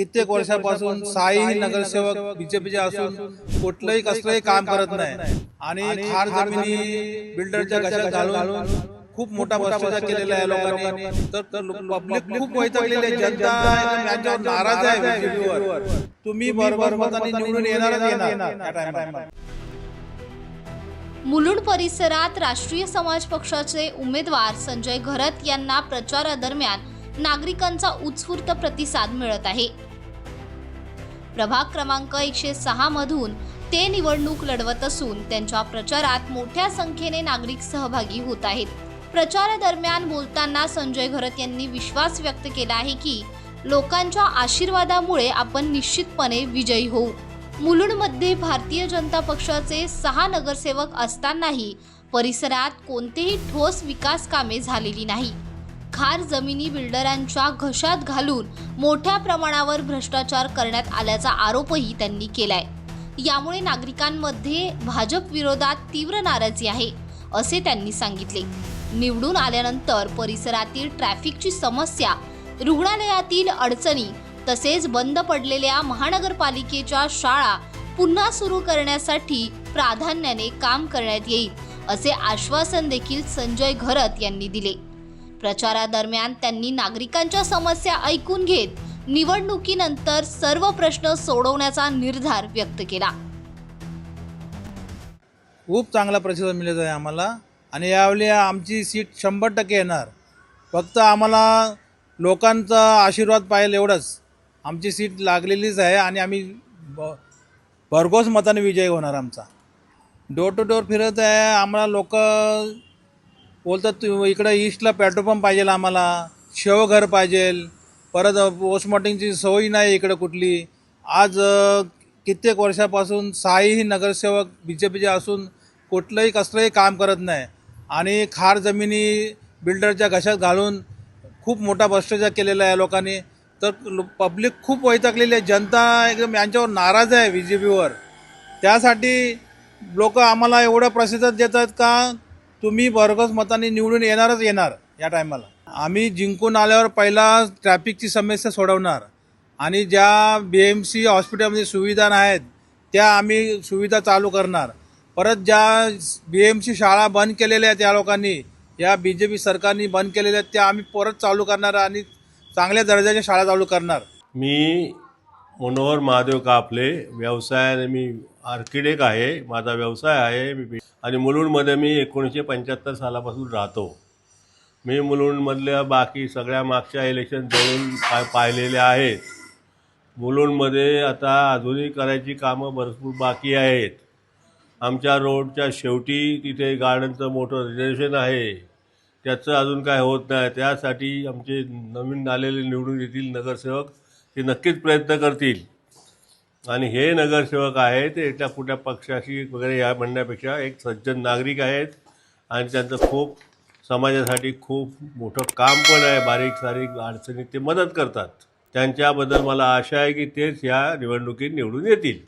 कित्येक वर्षापासून साई नगरसेवक बीजेपीचे असून कुठलंही कसलंही काम करत नाही. आणि खार जमिनी बिल्डरच्या घशात घालून खूप मोठा भ्रष्टाचार केलेला आहे लोकांनी. तर पब्लिक खूप वैतागलेली आहे जनता एकदम यांच्यावर नाराज आहे बीजेपीवर. तुम्ही बरोबर मताने निवडून येणारच येणार. मुलुंड परिसरात राष्ट्रीय समाज पक्षाचे उमेदवार संजय घरत यांना प्रचारादरम्यान नागरिकांचा उत्स्फूर्त प्रतिसाद मिळत आहे. प्रभाग क्रमांक एकशे सहा मधून ते निवडणूक लढवत असून त्यांच्या प्रचारात मोठ्या संख्येने नागरिक सहभागी होत आहेत. प्रचारादरम्यान बोलताना संजय घरत यांनी विश्वास व्यक्त केला आहे की लोकांच्या आशीर्वादामुळे आपण निश्चितपणे विजयी होऊ. मुलुंडमध्ये भारतीय जनता पक्षाचे सहा नगरसेवक असतानाही परिसरात कोणतेही ठोस विकास कामे झालेली नाही. खार जमिनी बिल्डरांच्या घशात घालून मोठ्या प्रमाणावर भ्रष्टाचार करण्यात आल्याचा आरोपही त्यांनी केलाय. यामुळे नागरिकांमध्ये भाजप विरोधात तीव्र नाराजी आहे असे त्यांनी सांगितले. निवडून आल्यानंतर परिसरातील ट्रॅफिकची समस्या रुग्णालयातील अडचणी तसेच बंद पडलेल्या महानगरपालिकेच्या शाळा पुन्हा सुरू करण्यासाठी प्राधान्याने काम करण्यात येईल असे आश्वासन देखील संजय घरत यांनी दिले. प्रचारादरम्यान त्यांनी नागरिकांच्या समस्या ऐकून घेत निवडणुकीनंतर सर्व प्रश्न सोडवण्याचा निर्धार व्यक्त केला. खूप चांगला प्रतिसाद मिळत आहे आम्हाला. आणि यावेळी आमची सीट शंभर टक्के येणार. फक्त आम्हाला लोकांचा आशीर्वाद पाहिजे एवढंच. आमची सीट लागलेलीच आहे आणि आम्ही ब भरघोस मताने विजय होणार आमचा. डोर टू डोर फिरत आहे. आम्हाला लोक बोलतात तू इकडं ईस्टला पेट्रोल पंप पाहिजे आम्हाला शेवघर पाहिजे परत पोस्टमॉर्टिंगची सोय नाही इकडं कुठली. आज कित्येक वर्षापासून साईही नगरसेवक बी जे पीचे असून कुठलंही कसलंही काम करत नाही. आणि खार जमिनी बिल्डरच्या घशात घालून खूप मोठा भ्रष्टाचार केलेला आहे लोकांनी. तर पब्लिक खूप वैतागलेली आहे. जनता एकदम यांच्यावर नाराज आहे बी जे पीवर त्यासाठी लोक आम्हाला एवढं प्रसिद्ध देतात का? तुम्ही भरघोस मताने निवडून येणारच येणार या टायमाला. आम्ही जिंकून आल्यावर पहिला ट्रॅफिकची समस्या सोडवणार. आणि ज्या बी एम सी हॉस्पिटलमध्ये सुविधा नाहीत त्या आम्ही सुविधा चालू करणार. परत ज्या बी एम सी शाळा बंद केलेल्या आहेत त्या लोकांनी या बी जे पी सरकारने बंद केलेल्या आहेत त्या आम्ही परत चालू करणार आणि चांगल्या दर्जाच्या शाळा चालू करणार. मी मनोहर महादेव कापले. व्यवसायाने मी आर्किटेक्ट आहे. माझा व्यवसाय आहे. मी आणि मुलुंडमध्ये मी एकोणीसशे पंच्याहत्तर सालापासून राहतो. मी मुलुंडमधल्या बाकी सगळ्या मागच्या इलेक्शन जवळून पा पाहिलेल्या आहेत. मुलुंडमध्ये आता आधुनिकीकरायची कामं भरपूर बाकी आहेत. आमच्या रोडच्या शेवटी तिथे गार्डनचं मोठं रिझर्वेशन आहे. त्याचं अजून काय होत नाही. त्यासाठी आमचे नवीन आलेले निवडून येतील नगरसेवक. ते नक्कीच प्रयत्न करतील. आणि हे नगरसेवक आहेत ते इथल्या कुठल्या पक्षाशी वगैरे या म्हणण्यापेक्षा एक सज्जन नागरिक आहेत आणि त्यांचं खूप समाजासाठी खूप मोठं काम पण आहे. बारीक सारीक अडचणीत ते मदत करतात. त्यांच्याबद्दल मला आशा आहे की तेच ह्या निवडणुकीत निवडून येतील.